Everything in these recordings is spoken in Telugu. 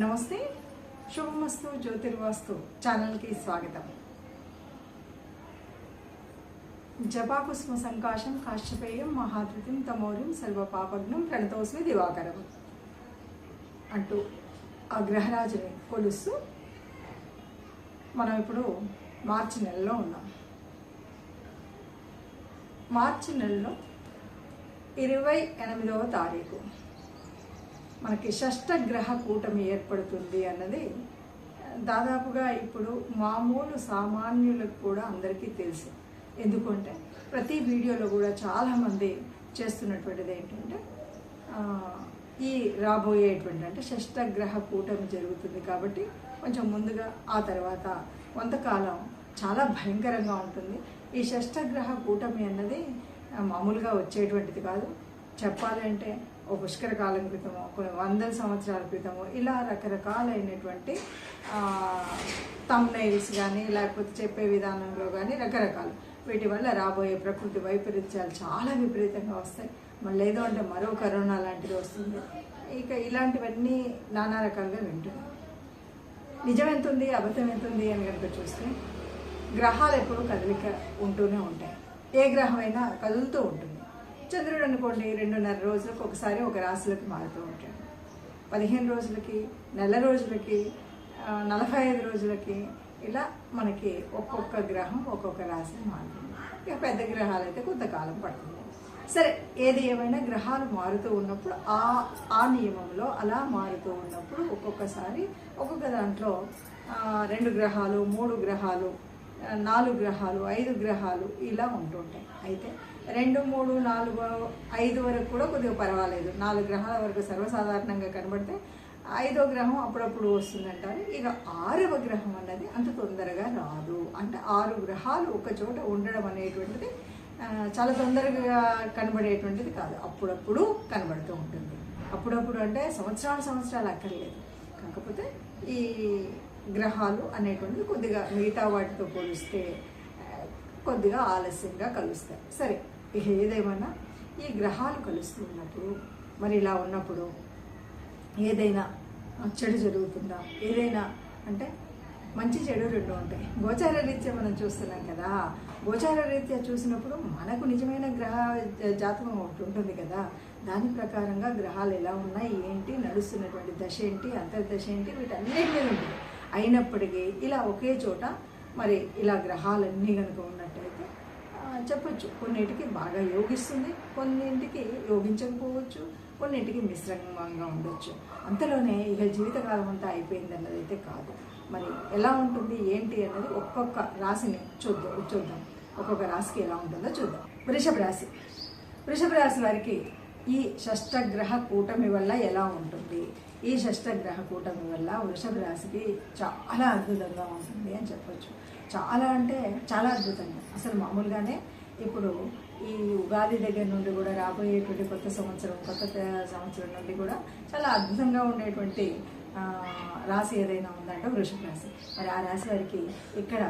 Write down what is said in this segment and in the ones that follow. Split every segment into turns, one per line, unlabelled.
నమస్తే. శుభమస్తు జ్యోతిర్వాస్తు ఛానల్కి స్వాగతం. జపాకుస్మ సంకాశం కాశ్యపేయం మహాద్వితం తమోరిం సర్వపాపగ్నం ప్రణతోస్మి దివాకరం అంటూ ఆ గ్రహరాజుని కొలుస్తూ మనం ఇప్పుడు మార్చి నెలలో ఉన్నాం. మార్చి నెలలో ఇరవై ఎనిమిదవ తారీఖు. మనకి షష్టగ్రహ కూటమి ఏర్పడుతుంది అన్నది దాదాపుగా ఇప్పుడు మామూలు సామాన్యులకు కూడా అందరికీ తెలుసు. ఎందుకంటే ప్రతి వీడియోలో కూడా చాలామంది చేస్తున్నటువంటిది ఏంటంటే ఈ రాబోయేటువంటి అంటే షష్టగ్రహ కూటమి జరుగుతుంది కాబట్టి కొంచెం ముందుగా ఆ తర్వాత కొంతకాలం చాలా భయంకరంగా ఉంటుంది. ఈ షష్టగ్రహ కూటమి అన్నది మామూలుగా వచ్చేటువంటిది కాదు. చెప్పాలంటే ఓ పుష్కర కాలం క్రితము కొన్ని వందల సంవత్సరాల క్రితము ఇలా రకరకాలైనటువంటి తమ్నైల్స్ కానీ లేకపోతే చెప్పే విధానంలో కానీ రకరకాలు. వీటి వల్ల రాబోయే ప్రకృతి వైపరీత్యాలు చాలా విపరీతంగా వస్తాయి. మళ్ళీ ఏదో అంటే మరో కరోనా లాంటిది వస్తుంది. ఇక ఇలాంటివన్నీ నానా రకాలుగా వింటున్నాం. నిజం ఎంత ఉంది అబద్ధం ఎంత ఉంది అని కనుక చూస్తే గ్రహాలు ఎప్పుడూ కదలిక ఉంటూనే ఉంటాయి. ఏ గ్రహం అయినా కదులుతూ ఉంటుంది. చంద్రుడు అనుకోండి రెండున్నర రోజులకు ఒకసారి ఒక రాశిలోకి మారుతూ ఉంటాడు. పదిహేను రోజులకి నెల రోజులకి నలభై ఐదు రోజులకి ఇలా మనకి ఒక్కొక్క గ్రహం ఒక్కొక్క రాశి మారుతుంది. ఇక పెద్ద గ్రహాలు అయితే కొంతకాలం పడుతుంది. సరే ఏది ఏమైనా గ్రహాలు మారుతూ ఉన్నప్పుడు ఆ ఆ నియమంలో అలా మారుతూ ఉన్నప్పుడు ఒక్కొక్కసారి ఒక్కొక్క దాంట్లో రెండు గ్రహాలు మూడు గ్రహాలు నాలుగు గ్రహాలు ఐదు గ్రహాలు ఇలా ఉంటుంటాయి అయితే రెండు మూడు నాలుగు ఐదు వరకు కూడా కొద్దిగా పర్వాలేదు. నాలుగు గ్రహాల వరకు సర్వసాధారణంగా కనబడితే ఐదో గ్రహం అప్పుడప్పుడు వస్తుందంటారు. ఇక ఆరవ గ్రహం అన్నది అంత తొందరగా రాదు. అంటే ఆరు గ్రహాలు ఒక చోట ఉండడం అనేటువంటిది చాలా తొందరగా కనబడేటువంటిది కాదు. అప్పుడప్పుడు కనబడుతూ ఉంటుంది. అప్పుడప్పుడు అంటే సంవత్సరాలు సంవత్సరాలు అక్కర్లేదు. కాకపోతే ఈ గ్రహాలు అనేటువంటివి కొద్దిగా మిగతా వాటితో పోలిస్తే కొద్దిగా ఆలస్యంగా కలుస్తాయి. సరే ఏదేమన్నా ఈ గ్రహాలు కలుస్తూ ఉన్నప్పుడు మరి ఇలా ఉన్నప్పుడు ఏదైనా చెడు జరుగుతుందా? ఏదైనా అంటే మంచి చెడు రెండు ఉంటాయి. గోచార రీత్యా మనం చూస్తున్నాం కదా. గోచార రీత్యా చూసినప్పుడు మనకు నిజమైన గ్రహ జాతకం ఒకటి ఉంటుంది కదా. దాని ప్రకారంగా గ్రహాలు ఎలా ఉన్నాయి? ఏంటి? నడుస్తున్నటువంటి దశ ఏంటి? అంతర్దశ ఏంటి? వీటన్నిటి మీద ఉంటుంది అయినప్పటికీ ఇలా ఒకే చోట మరి ఇలా గ్రహాలన్నీ కనుక ఉన్నట్టయితే చెప్పచ్చు చెప్పొచ్చు. కొన్నిటికి బాగా యోగిస్తుంది కొన్నింటికి యోగించకపోవచ్చు కొన్నింటికి మిశ్రమంగా ఉండొచ్చు. అంతలోనే ఇక జీవితకాలం అంతా అయిపోయింది అన్నది అయితే కాదు. మరి ఎలా ఉంటుంది ఏంటి అన్నది ఒక్కొక్క రాశిని చూద్దాం చూద్దాం. ఒక్కొక్క రాశికి ఎలా ఉంటుందో చూద్దాం. వృషభ రాశి. వృషభ రాశి వారికి ఈ షష్టగ్రహ కూటమి వల్ల ఎలా ఉంటుంది? ఈ షష్టగ్రహ కూటమి వల్ల వృషభ రాశికి చాలా అద్భుతంగా ఉంటుంది అని చెప్పొచ్చు. చాలా అంటే చాలా అద్భుతంగా. అసలు మామూలుగానే ఇప్పుడు ఈ ఉగాది దగ్గర నుండి కూడా రాబోయేటువంటి కొత్త సంవత్సరం కొత్త సంవత్సరం నుండి కూడా చాలా అద్భుతంగా ఉండేటువంటి రాశి ఏదైనా ఉందంటే వృషభ రాశి. మరి ఆ రాశి వారికి ఇక్కడ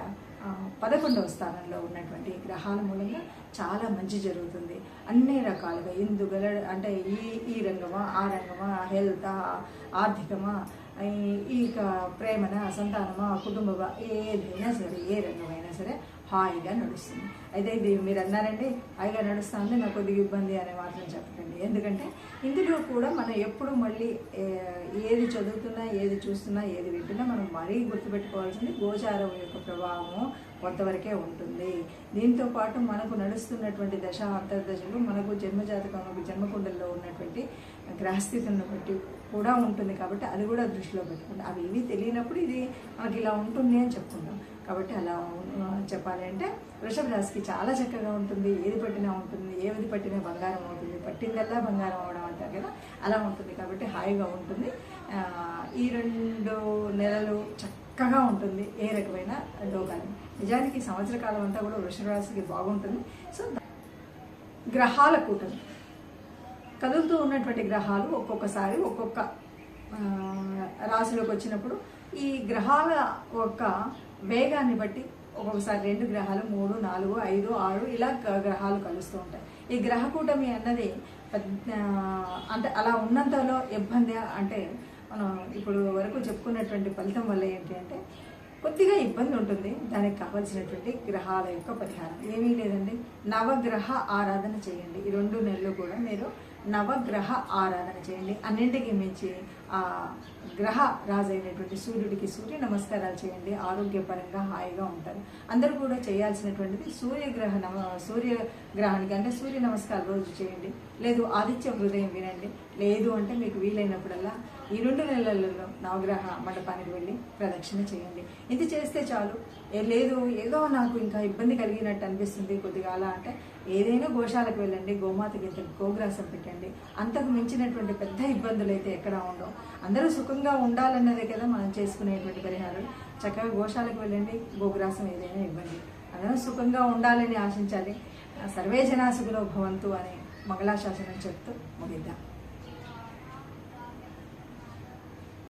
పదకొండవ స్థానంలో ఉన్నటువంటి గ్రహాల మూలంగా చాలా మంచి జరుగుతుంది. అన్ని రకాలుగా ఇందుగల అంటే ఈ ఈ రంగమా ఆ రంగమా హెల్త్ ఆర్థికమా ఈ- ఈ క- ప్రేమన సంతానమా కుటుంబమా ఏదైనా సరే ఏ రంగమైనా సరే హాయిగా నడుస్తుంది. అయితే ఇది మీరు అన్నారండి హాయిగా నడుస్తుంది నాకు కొద్దిగా ఇబ్బంది అనే మాత్రం చెప్పకండి. ఎందుకంటే ఇందులో కూడా మనం ఎప్పుడు మళ్ళీ ఏది చదువుతున్నా ఏది చూస్తున్నా ఏది వింటున్నా మనం మరీ గుర్తుపెట్టుకోవాల్సింది గోచారం యొక్క ప్రభావము కొంతవరకే ఉంటుంది. దీంతో పాటు మనకు నడుస్తున్నటువంటి దశ అంతర్దశలు మనకు జన్మజాతకంలో జన్మకుండల్లో ఉన్నటువంటి గ్రహస్థితులను బట్టి కూడా ఉంటుంది కాబట్టి అది కూడా దృష్టిలో పెట్టుకుంటాం అవి ఇవి తెలియనప్పుడు ఇది మనకి ఇలా ఉంటుంది అని చెప్పుకుంటాం. కాబట్టి అలా చెప్పాలి అంటే వృషభ రాశికి చాలా చక్కగా ఉంటుంది. ఏది పట్టినా ఉంటుంది. ఏది పట్టినా బంగారం అవుతుంది. పట్టిందల్లా బంగారం అవడం అంటారు కదా అలా ఉంటుంది. కాబట్టి హాయిగా ఉంటుంది. ఈ రెండు నెలలు చక్కగా ఉంటుంది. ఏ రకమైన లోకాలు నిజానికి సంవత్సర కాలం అంతా కూడా వృషభ రాశికి బాగుంటుంది. సో గ్రహాల కూటమి. కదులుతూ ఉన్నటువంటి గ్రహాలు ఒక్కొక్కసారి ఒక్కొక్క రాశిలోకి వచ్చినప్పుడు ఈ గ్రహాల యొక్క వేగాన్ని బట్టి ఒక్కొక్కసారి రెండు గ్రహాలు మూడు నాలుగు ఐదు ఆరు ఇలా గ- గ్రహాలు కలుస్తూ ఉంటాయి. ఈ గ్రహ కూటమి అన్నది అంటే అలా ఉన్నంతలో ఇబ్బంది అంటే మనం ఇప్పుడు వరకు చెప్పుకున్నటువంటి ఫలితం వల్ల ఏంటి అంటే కొద్దిగా ఇబ్బంది ఉంటుంది. దానికి కావలసినటువంటి గ్రహాల యొక్క పరిహారం. ఏమీ లేదండి. నవగ్రహ ఆరాధన చేయండి. ఈ రెండు నెలలు కూడా మీరు నవగ్రహ ఆరాధన చేయండి. అన్నింటికి మించి గ్రహ రాజైనటువంటి సూర్యుడికి సూర్య నమస్కారాలు చేయండి. ఆరోగ్యపరంగా హాయిగా ఉంటారు. అందరూ కూడా చేయాల్సినటువంటిది సూర్యగ్రహ నమ సూర్యగ్రహానికి అంటే సూర్య నమస్కారం రోజు చేయండి. లేదు ఆదిత్య హృదయం వినండి. లేదు అంటే మీకు వీలైనప్పుడల్లా ఈ రెండు నెలలలో నవగ్రహ మండపానికి వెళ్ళి ప్రదక్షిణ చేయండి. ఇది చేస్తే చాలు. ఏ లేదు ఏదో నాకు ఇంకా ఇబ్బంది కలిగినట్టు అనిపిస్తుంది కొద్దిగా అలా అంటే ఏదైనా గోశాలకు వెళ్ళండి గోమాతకి ఇంత గోగ్రాసం పెట్టండి. అంతకు మించినటువంటి పెద్ద ఇబ్బందులు అయితే ఎక్కడ ఉండవు. అందరూ సుఖంగా ఉండాలన్నదే కదా మనం చేసుకునేటువంటి పరిహారం. చక్కగా గోశాలకు వెళ్ళండి గోగ్రాసం ఏదైనా ఇవ్వండి. అందరూ సుఖంగా ఉండాలని ఆశించాలి. సర్వే జనా సుఖలో భవంతు అని మంగళాశాసనం చెప్తూ ముగిద్దాం.